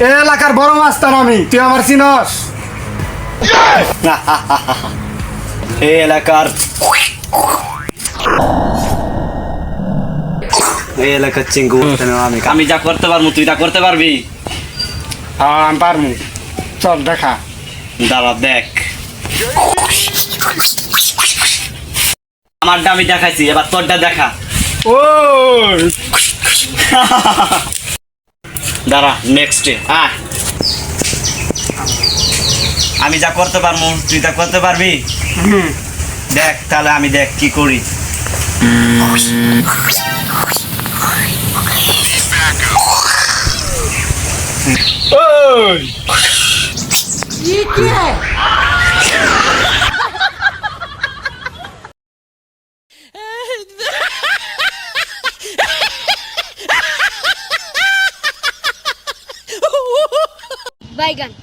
এ এলাকার বড় মাস্তান আমি তুই আমার চিনস। এই এলাকার এই এলাকার চিঙ্গু আমি। আমি যা করতে পারব তুই তা করতে পারবি? হ্যাঁ আমি পারমু চল দেখা। দাঁড়া দেখ। আমারটা আমি দেখাইছি এবার তোরটা দেখা। ওই। দাঁড়া নেক্সট ডে আয়। আমি যা করতে পারব তুই তা করতে পারবি? দেখ তাহলে আমি দেখ কি করি। ওই Baigan.